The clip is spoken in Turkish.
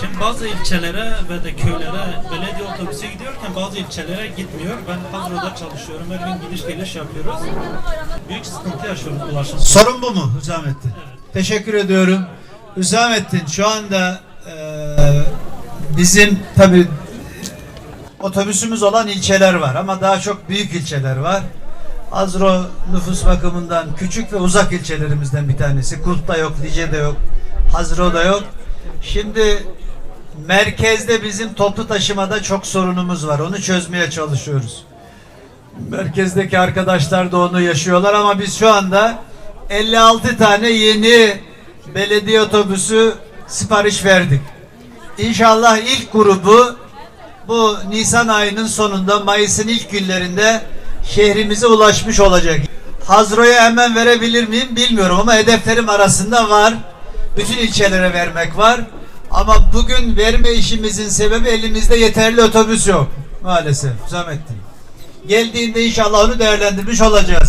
Şimdi bazı ilçelere ve de köylere belediye otobüsü gidiyorken bazı ilçelere gitmiyor. Ben Hazro'da çalışıyorum. Her gün gidiş geliş yapıyoruz. Büyük sıkıntı yaşıyoruz ulaşım. Sorun bu mu Hüsamettin? Teşekkür ediyorum. Hüsamettin şu anda eee, bizim tabi otobüsümüz olan ilçeler var ama daha çok büyük ilçeler var. Azro nüfus bakımından küçük ve uzak ilçelerimizden bir tanesi. Kulp'ta yok, Lice'de yok, Hazro'da yok. Şimdi merkezde bizim toplu taşımada çok sorunumuz var. Onu çözmeye çalışıyoruz. Merkezdeki arkadaşlar da onu yaşıyorlar ama biz şu anda 56 tane yeni belediye otobüsü sipariş verdik. İnşallah ilk grubu bu Nisan ayının sonunda Mayıs'ın ilk günlerinde şehrimize ulaşmış olacak. Hazro'ya hemen verebilir miyim bilmiyorum ama hedeflerim arasında var. Bütün ilçelere vermek var. Ama bugün verme işimizin sebebi elimizde yeterli otobüs yok. Maalesef. Hüsamettin. Geldiğinde inşallah onu değerlendirmiş olacağız.